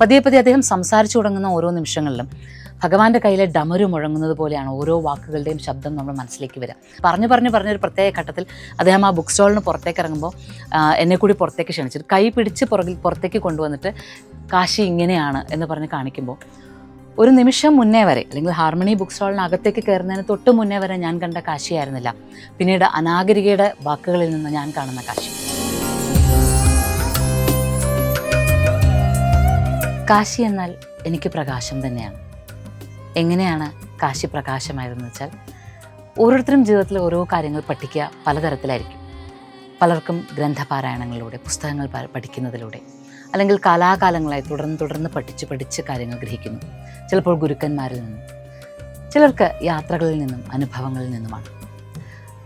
പതിയെ പതിയെ അദ്ദേഹം സംസാരിച്ചു തുടങ്ങുന്ന ഓരോ നിമിഷങ്ങളിലും ഭഗവാന്റെ കയ്യിലെ ഡമരു മുഴങ്ങുന്നത് പോലെയാണ് ഓരോ വാക്കുകളുടെയും ശബ്ദം നമ്മൾ മനസ്സിലേക്ക് വരിക. പറഞ്ഞു പറഞ്ഞു പറഞ്ഞൊരു പ്രത്യേക ഘട്ടത്തിൽ അദ്ദേഹം ആ ബുക്ക് സ്റ്റോളിന് പുറത്തേക്ക് ഇറങ്ങുമ്പോൾ എന്നെ കൂടി പുറത്തേക്ക് ക്ഷണിച്ചിട്ട് കൈ പിടിച്ച് പുറകിൽ പുറത്തേക്ക് കൊണ്ടുവന്നിട്ട് കാശി ഇങ്ങനെയാണ് എന്ന് പറഞ്ഞ് കാണിക്കുമ്പോൾ ഒരു നിമിഷം മുന്നേ വരെ അല്ലെങ്കിൽ ഹാർമണി ബുക്ക് സ്റ്റോളിനകത്തേക്ക് കയറുന്നതിന് തൊട്ട് മുന്നേ വരെ ഞാൻ കണ്ട കാശിയായിരുന്നില്ല. പിന്നീട് അനാഗരികയുടെ വാക്കുകളിൽ നിന്ന് ഞാൻ കാണുന്ന കാശി. കാശി എന്നാൽ എനിക്ക് പ്രകാശം തന്നെയാണ്. എങ്ങനെയാണ് കാശി പ്രകാശമായതെന്ന് വെച്ചാൽ ഓരോരുത്തരും ജീവിതത്തിൽ ഓരോ കാര്യങ്ങൾ പഠിക്കുക പലതരത്തിലായിരിക്കും. പലർക്കും ഗ്രന്ഥപാരായണങ്ങളിലൂടെ പുസ്തകങ്ങൾ പഠിക്കുന്നതിലൂടെ അല്ലെങ്കിൽ കാലാകാലങ്ങളായി തുടർന്ന് തുടർന്ന് പഠിച്ച് പഠിച്ച് കാര്യങ്ങൾ ഗ്രഹിക്കുന്നു. ചിലപ്പോൾ ഗുരുക്കന്മാരിൽ നിന്നും ചിലർക്ക് യാത്രകളിൽ നിന്നും അനുഭവങ്ങളിൽ നിന്നുമാണ്.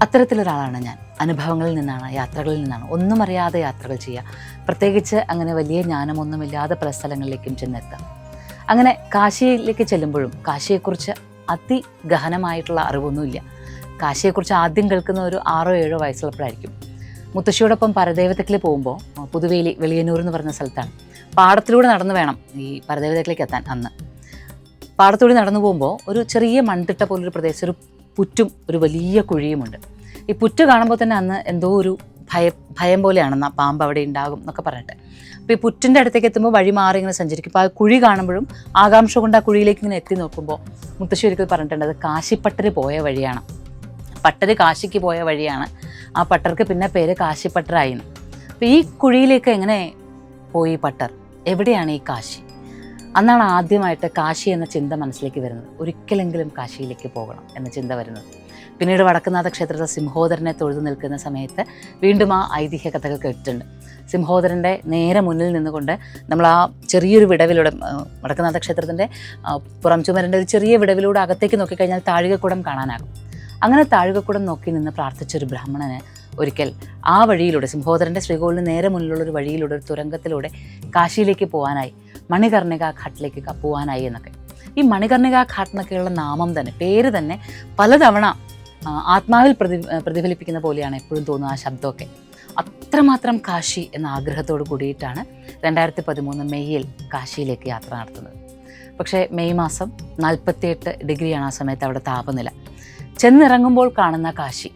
അത്തരത്തിലൊരാളാണ് ഞാൻ. അനുഭവങ്ങളിൽ നിന്നാണ് യാത്രകളിൽ നിന്നാണ്. ഒന്നും അറിയാതെ യാത്രകൾ ചെയ്യുക. പ്രത്യേകിച്ച് അങ്ങനെ വലിയ ജ്ഞാനമൊന്നുമില്ലാതെ പല സ്ഥലങ്ങളിലേക്കും ചെന്നെത്താം. അങ്ങനെ കാശിയിലേക്ക് ചെല്ലുമ്പോഴും കാശിയെക്കുറിച്ച് അതിഗഹനമായിട്ടുള്ള അറിവൊന്നുമില്ല. കാശിയെക്കുറിച്ച് ആദ്യം കേൾക്കുന്ന ഒരു ആറോ ഏഴോ വയസ്സുള്ളപ്പോഴായിരിക്കും. മുത്തശ്ശിയോടൊപ്പം പരദേവതക്കിൽ പോകുമ്പോൾ പുതുവേലി വെളിയന്നൂർ എന്ന് പറഞ്ഞ സ്ഥലത്താണ്. പാടത്തിലൂടെ നടന്നു വേണം ഈ പരദേവതക്കിലേക്ക് എത്താൻ അന്ന്. പാടത്തിലൂടെ നടന്നു പോകുമ്പോൾ ഒരു ചെറിയ മൺതിട്ട പോലൊരു പ്രദേശം ഒരു പുറ്റും ഒരു വലിയ കുഴിയുമുണ്ട്. ഈ പുറ്റ് കാണുമ്പോൾ തന്നെ അന്ന് എന്തോ ഒരു ഭയ ഭയം പോലെയാണ്. ആ പാമ്പ് അവിടെ ഉണ്ടാകും എന്നൊക്കെ പറഞ്ഞിട്ട് അപ്പോൾ ഈ പുറ്റിന്റെ അടുത്തേക്ക് എത്തുമ്പോൾ വഴി മാറി ഇങ്ങനെ സഞ്ചരിക്കും. അപ്പോൾ ആ കുഴി കാണുമ്പോഴും ആകാംക്ഷ കൊണ്ട് ആ കുഴിയിലേക്ക് ഇങ്ങനെ എത്തി നോക്കുമ്പോൾ മുത്തശ്ശി ഒരിക്കൽ പറഞ്ഞിട്ടുണ്ട് അത് കാശിപ്പട്ടര് പോയ വഴിയാണ്. പട്ടര് കാശിക്ക് പോയ വഴിയാണ്. ആ പട്ടർക്ക് പിന്നെ പേര് കാശിപ്പട്ടറായിരുന്നു അപ്പോൾ ഈ കുഴിയിലേക്ക് എങ്ങനെ പോയി പട്ടർ? എവിടെയാണ് ഈ കാശി? അന്നാണ് ആദ്യമായിട്ട് കാശി എന്ന ചിന്ത മനസ്സിലേക്ക് വരുന്നത്. ഒരിക്കലെങ്കിലും കാശിയിലേക്ക് പോകണം എന്ന ചിന്ത വരുന്നത്. പിന്നീട് വടക്കുന്നാഥ ക്ഷേത്രത്തിൽ സിംഹോദരനെ തൊഴുതു നിൽക്കുന്ന സമയത്ത് വീണ്ടും ആ ഐതിഹ്യ കഥകൾ കേട്ടിട്ടുണ്ട്. സിംഹോദരന്റെ നേരെ മുന്നിൽ നിന്നുകൊണ്ട് നമ്മൾ ആ ചെറിയൊരു വിടവിലൂടെ വടക്കുന്നാഥ ക്ഷേത്രത്തിന്റെ പുറം ചുമരന്റെ ഒരു ചെറിയ വിടവിലൂടെ അകത്തേക്ക് നോക്കിക്കഴിഞ്ഞാൽ താഴികക്കുടം കാണാനാകും. അങ്ങനെ താഴികക്കുടം നോക്കി നിന്ന് പ്രാർത്ഥിച്ചൊരു ബ്രാഹ്മണന് ഒരിക്കൽ ആ വഴിയിലൂടെ സിംഹോദരന്റെ ശ്രീകോളിന് നേരെ മുന്നിലുള്ള ഒരു വഴിയിലൂടെ ഒരു തുരങ്കത്തിലൂടെ കാശിയിലേക്ക് പോകാനായി മണികർണിക ഘാട്ടിലേക്ക് ക- പോകാനായി എന്നൊക്കെ. ഈ മണികർണിക ഘാട്ട് എന്നൊക്കെയുള്ള നാമം തന്നെ പേര് തന്നെ പലതവണ ആത്മാവിൽ പ്രതി പ്രതിഫലിപ്പിക്കുന്ന പോലെയാണ് എപ്പോഴും തോന്നുന്നത് ആ ശബ്ദമൊക്കെ. അത്രമാത്രം കാശി എന്ന ആഗ്രഹത്തോട് കൂടിയിട്ടാണ് രണ്ടായിരത്തി പതിമൂന്ന് മെയ്യിൽ കാശിയിലേക്ക് യാത്ര നടത്തുന്നത്. പക്ഷേ മെയ് മാസം നാൽപ്പത്തിയെട്ട് ഡിഗ്രിയാണ് ആ സമയത്ത് അവിടെ താപനില. ചെന്നിറങ്ങുമ്പോൾ കാണുന്ന കാശി.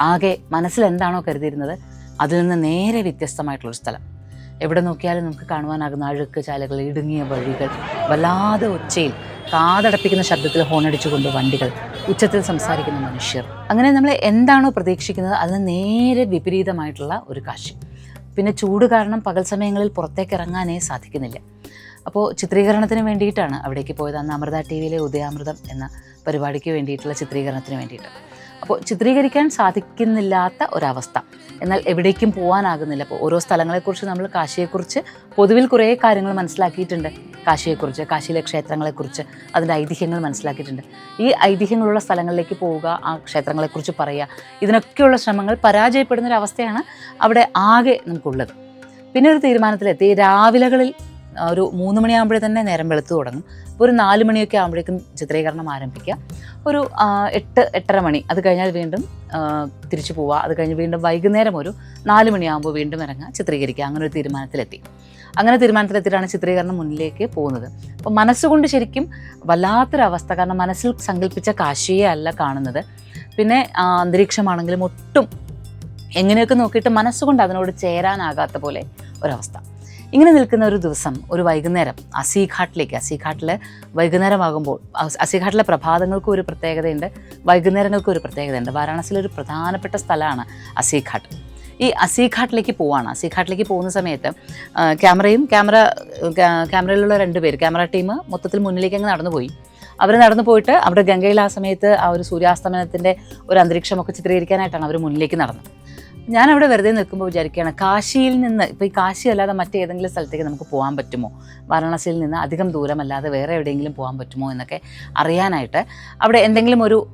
ആകെ മനസ്സിൽ എന്താണോ കരുതിയിരുന്നത് അതിൽ നിന്ന് നേരെ വ്യത്യസ്തമായിട്ടുള്ളൊരു സ്ഥലം. എവിടെ നോക്കിയാലും നമുക്ക് കാണുവാനാകുന്ന അഴുക്ക് ചാലകൾ ഇടുങ്ങിയ വഴികൾ വല്ലാതെ ഒച്ചയിൽ കാതടപ്പിക്കുന്ന ശബ്ദത്തിൽ ഹോണടിച്ചുകൊണ്ട് വണ്ടികൾ ഉച്ചത്തിൽ സംസാരിക്കുന്ന മനുഷ്യർ. അങ്ങനെ നമ്മൾ എന്താണോ പ്രതീക്ഷിക്കുന്നത് അതിന് നേരെ വിപരീതമായിട്ടുള്ള ഒരു കാശി പിന്നെ ചൂട് കാരണം പകൽ സമയങ്ങളിൽ പുറത്തേക്ക് ഇറങ്ങാനേ സാധിക്കുന്നില്ല. അപ്പോൾ ചിത്രീകരണത്തിന് വേണ്ടിയിട്ടാണ് അവിടേക്ക് പോയത്. അന്ന് അമൃത ടി വിയിലെ ഉദയാമൃതം എന്ന പരിപാടിക്ക് വേണ്ടിയിട്ടുള്ള ചിത്രീകരണത്തിന് വേണ്ടിയിട്ട്. അപ്പോൾ ചിത്രീകരിക്കാൻ സാധിക്കുന്നില്ലാത്ത ഒരവസ്ഥ. എന്നാൽ എവിടേക്കും പോകാനാകുന്നില്ല അപ്പോൾ ഓരോ സ്ഥലങ്ങളെക്കുറിച്ച് നമ്മൾ കാശിയെക്കുറിച്ച് പൊതുവിൽ കുറേ കാര്യങ്ങൾ മനസ്സിലാക്കിയിട്ടുണ്ട്. കാശിയെക്കുറിച്ച് കാശിയിലെ ക്ഷേത്രങ്ങളെക്കുറിച്ച് അതിന്റെ ഐതിഹ്യങ്ങൾ മനസ്സിലാക്കിയിട്ടുണ്ട്. ഈ ഐതിഹ്യങ്ങളുള്ള സ്ഥലങ്ങളിലേക്ക് പോവുക ആ ക്ഷേത്രങ്ങളെക്കുറിച്ച് പറയുക ഇതിനൊക്കെയുള്ള ശ്രമങ്ങൾ പരാജയപ്പെടുന്ന ഒരു അവസ്ഥയാണ് അവിടെ ആകെ നമുക്കുള്ളത്. പിന്നെ ഒരു തീരുമാനത്തിലെത്തി. രാവിലകളിൽ ഒരു മൂന്ന് മണിയാകുമ്പോഴേ തന്നെ നേരം വെളുത്തു തുടങ്ങും. അപ്പോൾ ഒരു നാല് മണിയൊക്കെ ആകുമ്പോഴേക്കും ചിത്രീകരണം ആരംഭിക്കുക. ഒരു എട്ട് എട്ടര മണി അത് കഴിഞ്ഞാൽ വീണ്ടും തിരിച്ചു പോവുക. അത് കഴിഞ്ഞ് വീണ്ടും വൈകുന്നേരം ഒരു നാല് മണിയാകുമ്പോൾ വീണ്ടും ഇറങ്ങുക ചിത്രീകരിക്കുക. അങ്ങനെ ഒരു തീരുമാനത്തിലെത്തി. അങ്ങനെ തീരുമാനത്തിലെത്തിയിട്ടാണ് ചിത്രീകരണം മുന്നിലേക്ക് പോകുന്നത്. അപ്പോൾ മനസ്സുകൊണ്ട് ശരിക്കും വല്ലാത്തൊരവസ്ഥ. കാരണം മനസ്സിൽ സങ്കല്പിച്ച കാശിയെ അല്ല കാണുന്നത്. പിന്നെ അന്തരീക്ഷമാണെങ്കിലും ഒട്ടും എങ്ങനെയൊക്കെ നോക്കിയിട്ട് മനസ്സുകൊണ്ട് അതിനോട് ചേരാനാകാത്ത പോലെ ഒരവസ്ഥ. ഇങ്ങനെ നിൽക്കുന്ന ഒരു ദിവസം ഒരു വൈകുന്നേരം അസീഘാട്ടിലേക്ക് അസീഘാട്ടിൽ വൈകുന്നേരമാകുമ്പോൾ അസീഘാട്ടിലെ പ്രഭാതങ്ങൾക്കും ഒരു പ്രത്യേകതയുണ്ട് വൈകുന്നേരങ്ങൾക്കും ഒരു പ്രത്യേകതയുണ്ട്. വാരാണസിയിലെ ഒരു പ്രധാനപ്പെട്ട സ്ഥലമാണ് അസീഘാട്ട്. ഈ അസീഘാട്ടിലേക്ക് പോവാണ്. അസീഘാട്ടിലേക്ക് പോകുന്ന സമയത്ത് ക്യാമറയും ക്യാമറ ക്യാമറയിലുള്ള രണ്ട് പേര് ക്യാമറ ടീം മൊത്തത്തിൽ മുന്നിലേക്ക് അങ്ങ് നടന്നു പോയി അവർ നടന്നു പോയിട്ട് അവിടെ ഗംഗയിൽ ആ സമയത്ത് ആ ഒരു സൂര്യാസ്തമനത്തിന്റെ ഒരു അന്തരീക്ഷമൊക്കെ ചിത്രീകരിക്കാനായിട്ടാണ് അവർ മുന്നിലേക്ക് നടന്നത്. ഞാൻ അവിടെ വെറുതെ നിൽക്കുമ്പോൾ വിചാരിക്കുകയാണ് കാശിയിൽ നിന്ന് ഇപ്പോൾ ഈ കാശി അല്ലാതെ മറ്റേതെങ്കിലും സ്ഥലത്തേക്ക് നമുക്ക് പോകാൻ പറ്റുമോ? വാരണാസിയിൽ നിന്ന് അധികം ദൂരമല്ലാതെ വേറെ എവിടെയെങ്കിലും പോകാൻ പറ്റുമോ എന്നൊക്കെ അറിയാനായിട്ട് അവിടെ എന്തെങ്കിലും ഒരു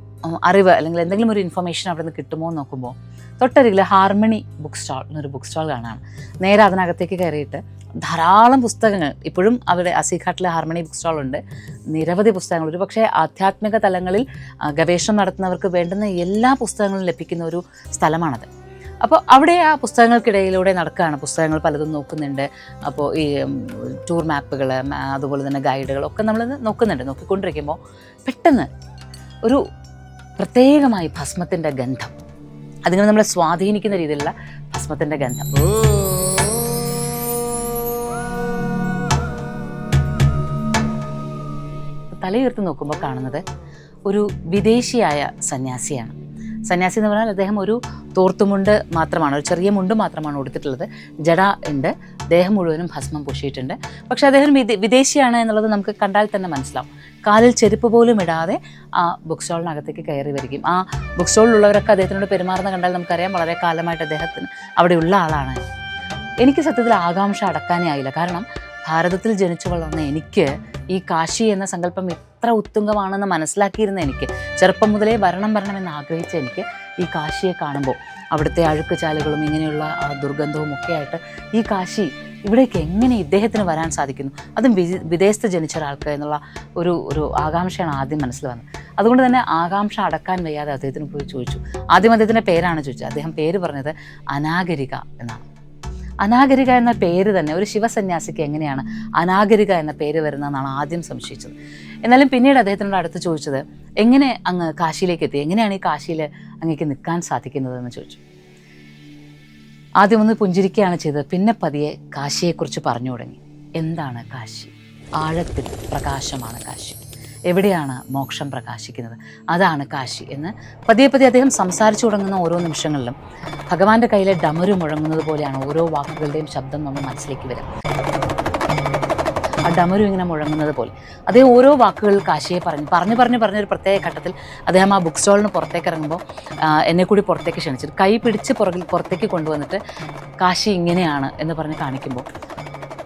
അറിവ് അല്ലെങ്കിൽ എന്തെങ്കിലും ഒരു ഇൻഫർമേഷൻ അവിടെ നിന്ന് കിട്ടുമോ എന്ന് നോക്കുമ്പോൾ തൊട്ടരികിൽ ഹാർമണി ബുക്ക് സ്റ്റാൾ എന്നൊരു ബുക്ക് സ്റ്റാൾ കാണാണ്. നേരെ അതിനകത്തേക്ക് കയറിയിട്ട് ധാരാളം പുസ്തകങ്ങൾ ഇപ്പോഴും അവിടെ അസിഘാട്ടിലെ ഹാർമണി ബുക്ക് സ്റ്റാൾ ഉണ്ട്. നിരവധി പുസ്തകങ്ങൾ ഒരു പക്ഷേ ആധ്യാത്മിക തലങ്ങളിൽ ഗവേഷണം നടത്തുന്നവർക്ക് വേണ്ടുന്ന എല്ലാ പുസ്തകങ്ങളും ലഭിക്കുന്ന ഒരു സ്ഥലമാണത്. അപ്പോൾ അവിടെ ആ പുസ്തകങ്ങൾക്കിടയിലൂടെ നടക്കുകയാണ് പുസ്തകങ്ങൾ പലതും നോക്കുന്നുണ്ട്. അപ്പോൾ ഈ ടൂർ മാപ്പുകൾ അതുപോലെ തന്നെ ഗൈഡുകൾ ഒക്കെ നമ്മൾ നോക്കുന്നുണ്ട്. നോക്കിക്കൊണ്ടിരിക്കുമ്പോൾ പെട്ടെന്ന് ഒരു പ്രത്യേകമായി ഭസ്മത്തിന്റെ ഗന്ധം. അതിങ്ങനെ നമ്മളെ സ്വാധീനിക്കുന്ന രീതിയിലുള്ള ഭസ്മത്തിന്റെ ഗന്ധം. തലയുയർത്തി നോക്കുമ്പോൾ കാണുന്നത് ഒരു വിദേശിയായ സന്യാസിയാണ്. സന്യാസി എന്ന് പറഞ്ഞാൽ അദ്ദേഹം ഒരു തോർത്തുമുണ്ട് മാത്രമാണ് ഒരു ചെറിയ മുണ്ട് മാത്രമാണ് ഉടുത്തിട്ടുള്ളത്. ജട ഉണ്ട് ദേഹം മുഴുവനും ഭസ്മം പൂശിയിട്ടുണ്ട്. പക്ഷെ അദ്ദേഹം വിദേ വിദേശിയാണ് എന്നുള്ളത് നമുക്ക് കണ്ടാൽ തന്നെ മനസ്സിലാവും. കാലിൽ ചെരുപ്പ് പോലും ഇടാതെ ആ ബുക്ക് സ്റ്റോളിനകത്തേക്ക് കയറി വരികയും ആ ബുക്ക് സ്റ്റോളിലുള്ളവരൊക്കെ അദ്ദേഹത്തിനോട് പെരുമാറുന്ന കണ്ടാൽ നമുക്കറിയാം വളരെ കാലമായിട്ട് അദ്ദേഹത്തിന് അവിടെയുള്ള ആളാണ്. എനിക്ക് സത്യത്തിൽ ആകാംക്ഷ അടക്കാനേ ആയില്ല. കാരണം ഭാരതത്തിൽ ജനിച്ചു വളർന്ന എനിക്ക് ഈ കാശി എന്ന സങ്കല്പം എത്ര ഉത്തുംഗമാണെന്ന് മനസ്സിലാക്കിയിരുന്ന എനിക്ക് ചെറുപ്പം മുതലേ വരണം വരണമെന്ന് ആഗ്രഹിച്ച എനിക്ക് ഈ കാശിയെ കാണുമ്പോൾ അവിടുത്തെ അഴുക്ക് ചാലുകളും ഇങ്ങനെയുള്ള ദുർഗന്ധവും ഒക്കെ ആയിട്ട് ഈ കാശി ഇവിടേക്ക് എങ്ങനെ ഇദ്ദേഹത്തിന് വരാൻ സാധിക്കുന്നു? അതും വിദേശത്ത് ജനിച്ച ഒരാൾക്ക് എന്നുള്ള ഒരു ഒരു ആകാംക്ഷയാണ് ആദ്യം മനസ്സിൽ വന്നത്. അതുകൊണ്ട് തന്നെ ആകാംക്ഷ അടക്കാൻ വയ്യാതെ അദ്ദേഹത്തിന് പോയി ചോദിച്ചു. ആദ്യം അദ്ദേഹത്തിന്റെ പേരാണ് ചോദിച്ചത്. അദ്ദേഹം പേര് പറഞ്ഞത് അനാഗരിക എന്നാണ്. അനാഗരിക എന്ന പേര് തന്നെ ഒരു ശിവസന്യാസിക്ക് എങ്ങനെയാണ് അനാഗരിക എന്ന പേര് വരുന്നതെന്നാണ് ആദ്യം സംശയിച്ചത്. എന്നാലും പിന്നീട് അദ്ദേഹത്തിനോട് അടുത്ത് ചോദിച്ചത് എങ്ങനെ അങ്ങ് കാശിയിലേക്ക് എത്തി? എങ്ങനെയാണ് ഈ കാശിയിൽ അങ്ങേക്ക് നിൽക്കാൻ സാധിക്കുന്നതെന്ന് ചോദിച്ചു. ആദ്യം ഒന്ന് പുഞ്ചിരിക്കുകയാണ് ചെയ്തത് പിന്നെ പതിയെ കാശിയെക്കുറിച്ച് പറഞ്ഞു തുടങ്ങി. എന്താണ് കാശി? ആഴത്തിൽ പ്രകാശമാണ് കാശി. എവിടെയാണ് മോക്ഷം പ്രകാശിക്കുന്നത്? അതാണ് കാശി എന്ന് പതിയെ പതിയെ അദ്ദേഹം സംസാരിച്ചു തുടങ്ങുന്ന ഓരോ നിമിഷങ്ങളിലും ഭഗവാന്റെ കയ്യിലെ ഡമരു മുഴങ്ങുന്നത് പോലെയാണ് ഓരോ വാക്കുകളുടെയും ശബ്ദം നമ്മൾ മനസ്സിലേക്ക് വരും. ആ ഡമരു ഇങ്ങനെ മുഴങ്ങുന്നത് പോലെ. അതേ ഓരോ വാക്കുകൾ കാശിയെ പറഞ്ഞു പറഞ്ഞു പറഞ്ഞു പറഞ്ഞൊരു പ്രത്യേക ഘട്ടത്തിൽ അദ്ദേഹം ആ ബുക്ക് സ്റ്റോളിന് പുറത്തേക്ക് ഇറങ്ങുമ്പോൾ എന്നെ കൂടി പുറത്തേക്ക് ക്ഷണിച്ചിട്ട് കൈ പിടിച്ച് പുറകിൽ പുറത്തേക്ക് കൊണ്ടുവന്നിട്ട് കാശി ഇങ്ങനെയാണ് എന്ന് പറഞ്ഞ് കാണിക്കുമ്പോൾ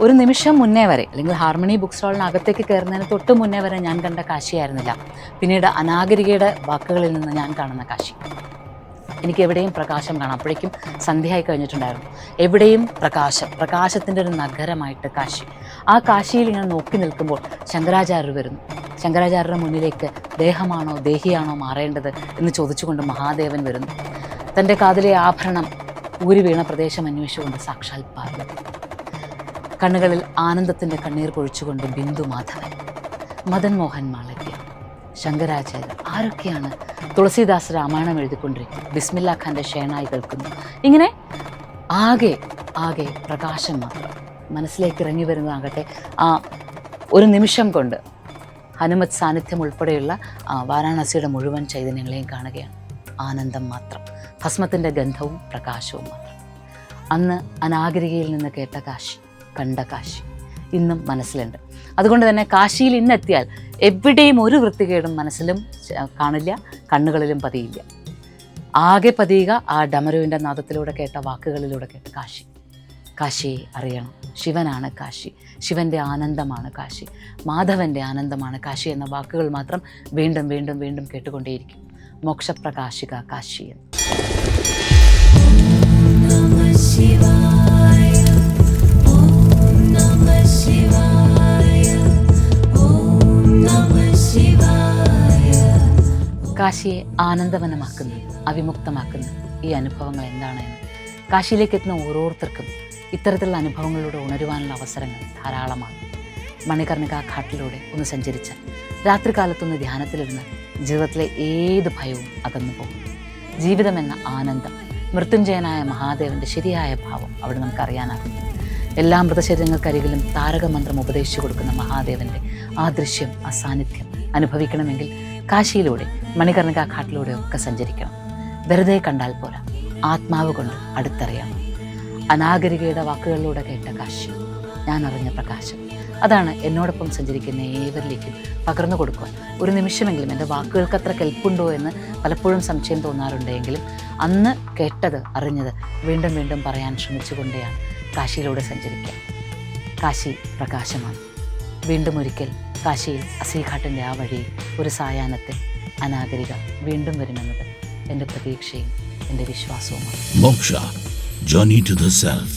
ഒരു നിമിഷം മുന്നേ വരെ അല്ലെങ്കിൽ ഹാർമണി ബുക്ക് സ്റ്റോളിനകത്തേക്ക് കയറുന്നതിന് തൊട്ട് മുന്നേ വരെ ഞാൻ കണ്ട കാശിയായിരുന്നില്ല പിന്നീട് അനാഗരികയുടെ വാക്കുകളിൽ നിന്ന് ഞാൻ കാണുന്ന കാശി. എനിക്ക് എവിടെയും പ്രകാശം കാണാം. അപ്പോഴേക്കും സന്ധ്യയായി കഴിഞ്ഞിട്ടുണ്ടായിരുന്നു. എവിടെയും പ്രകാശം പ്രകാശത്തിന്റെ ഒരു നഗരമായിട്ട് കാശി. ആ കാശിയിൽ ഇങ്ങനെ നോക്കി നിൽക്കുമ്പോൾ ശങ്കരാചാര്യർ വരുന്നു. ശങ്കരാചാര്യരുടെ മുന്നിലേക്ക് ദേഹമാണോ ദേഹിയാണോ മാറേണ്ടത് എന്ന് ചോദിച്ചുകൊണ്ട് മഹാദേവൻ വരുന്നു. തന്റെ കാതിലെ ആഭരണം ഊരി വീണ പ്രദേശം അന്വേഷിച്ചുകൊണ്ട് സാക്ഷാൽ പാർവതി. കണ്ണുകളിൽ ആനന്ദത്തിന്റെ കണ്ണീർ പൊഴിച്ചുകൊണ്ട് ബിന്ദു മാധവൻ മദൻ മോഹൻ മാളവ്യ ശങ്കരാചാര്യർ ആരൊക്കെയാണ് തുളസീദാസ് രാമായണം എഴുതിക്കൊണ്ടിരിക്കുന്നത്? ബിസ്മില്ല ഖാന്റെ ഷേണായി കേൾക്കുന്നു. ഇങ്ങനെ ആകെ ആകെ പ്രകാശം മാത്രം മനസ്സിലേക്ക് ഇറങ്ങി വരുന്നതാകട്ടെ. ആ ഒരു നിമിഷം കൊണ്ട് ഹനുമത് സാന്നിധ്യം ഉൾപ്പെടെയുള്ള വാരാണസിയുടെ മുഴുവൻ ചൈതന്യങ്ങളെയും കാണുകയാണ്. ആനന്ദം മാത്രം ഭസ്മത്തിന്റെ ഗന്ധവും പ്രകാശവും മാത്രം. അന്ന് അനാഗരികയിൽ നിന്ന് കേട്ട കാശി കണ്ട കാശി. ഇന്നും മനസ്സിലുണ്ട്. അതുകൊണ്ട് തന്നെ കാശിയിൽ ഇന്നെത്തിയാൽ എവിടെയും ഒരു വൃത്തികേടും മനസ്സിലും കാണില്ല കണ്ണുകളിലും പതിയില്ല. ആകെ പതിയുക ആ ഡമരുവിന്റെ നാദത്തിലൂടെ കേട്ട വാക്കുകളിലൂടെ കേട്ട കാശി. കാശിയെ അറിയണം. ശിവനാണ് കാശി. ശിവന്റെ ആനന്ദമാണ് കാശി. മാധവന്റെ ആനന്ദമാണ് കാശി എന്ന വാക്കുകൾ മാത്രം വീണ്ടും വീണ്ടും വീണ്ടും കേട്ടുകൊണ്ടേയിരിക്കും. മോക്ഷപ്രകാശിക കാശി എന്ന് കാശിയെ ആനന്ദവനമാക്കുന്നു അവിമുക്തമാക്കുന്നു. ഈ അനുഭവങ്ങൾ എന്താണെന്ന് കാശിയിലേക്ക് എത്തുന്ന ഓരോരുത്തർക്കും ഇത്തരത്തിലുള്ള അനുഭവങ്ങളിലൂടെ ഉണരുവാനുള്ള അവസരങ്ങൾ ധാരാളമാണ്. മണികർണിക ഘാട്ടിലൂടെ ഒന്ന് സഞ്ചരിച്ചാൽ രാത്രികാലത്തൊന്ന് ധ്യാനത്തിലിരുന്ന് ജീവിതത്തിലെ ഏത് ഭയവും അകന്നു പോകും ജീവിതമെന്ന ആനന്ദം മൃത്യുഞ്ജയനായ മഹാദേവന്റെ ശരിയായ ഭാവം അവിടെ നമുക്കറിയാനാകും. എല്ലാ മൃതശരീരങ്ങൾക്കരികിലും താരകമന്ത്രം ഉപദേശിച്ചു കൊടുക്കുന്ന മഹാദേവന്റെ ആ ദൃശ്യം ആ സാന്നിധ്യം അനുഭവിക്കണമെങ്കിൽ കാശിയിലൂടെ മണികർണിക ഘാട്ടിലൂടെ ഒക്കെ സഞ്ചരിക്കണം. വെറുതെ കണ്ടാൽ പോരാ. ആത്മാവ് കൊണ്ട് അടുത്തറിയണം. അനാഗരികയുടെ വാക്കുകളിലൂടെ കേട്ട കാശി ഞാൻ അറിഞ്ഞ പ്രകാശം. അതാണ് എന്നോടൊപ്പം സഞ്ചരിക്കുന്ന ഏവരിലേക്കും പകർന്നു കൊടുക്കുവാൻ. ഒരു നിമിഷമെങ്കിലും എന്റെ വാക്കുകൾക്ക് അത്ര കെൽപ്പുണ്ടോ എന്ന് പലപ്പോഴും സംശയം തോന്നാറുണ്ടെങ്കിലും അന്ന് കേട്ടത് അറിഞ്ഞത് വീണ്ടും വീണ്ടും പറയാൻ ശ്രമിച്ചുകൊണ്ടേയാണ് കാശിയിലൂടെ സഞ്ചരിക്കുക കാശി പ്രകാശമാണ്. വീണ്ടും ഒരിക്കൽ കാശിയിൽ അസീഘാട്ടിന്റെ ആ വഴിയിൽ ഒരു സായാഹ്നത്തിൽ അനാഗരിക വീണ്ടും വരുമെന്നത് എന്റെ പ്രതീക്ഷയും എന്റെ വിശ്വാസവുമാണ് മോക്ഷ Journey to the Self.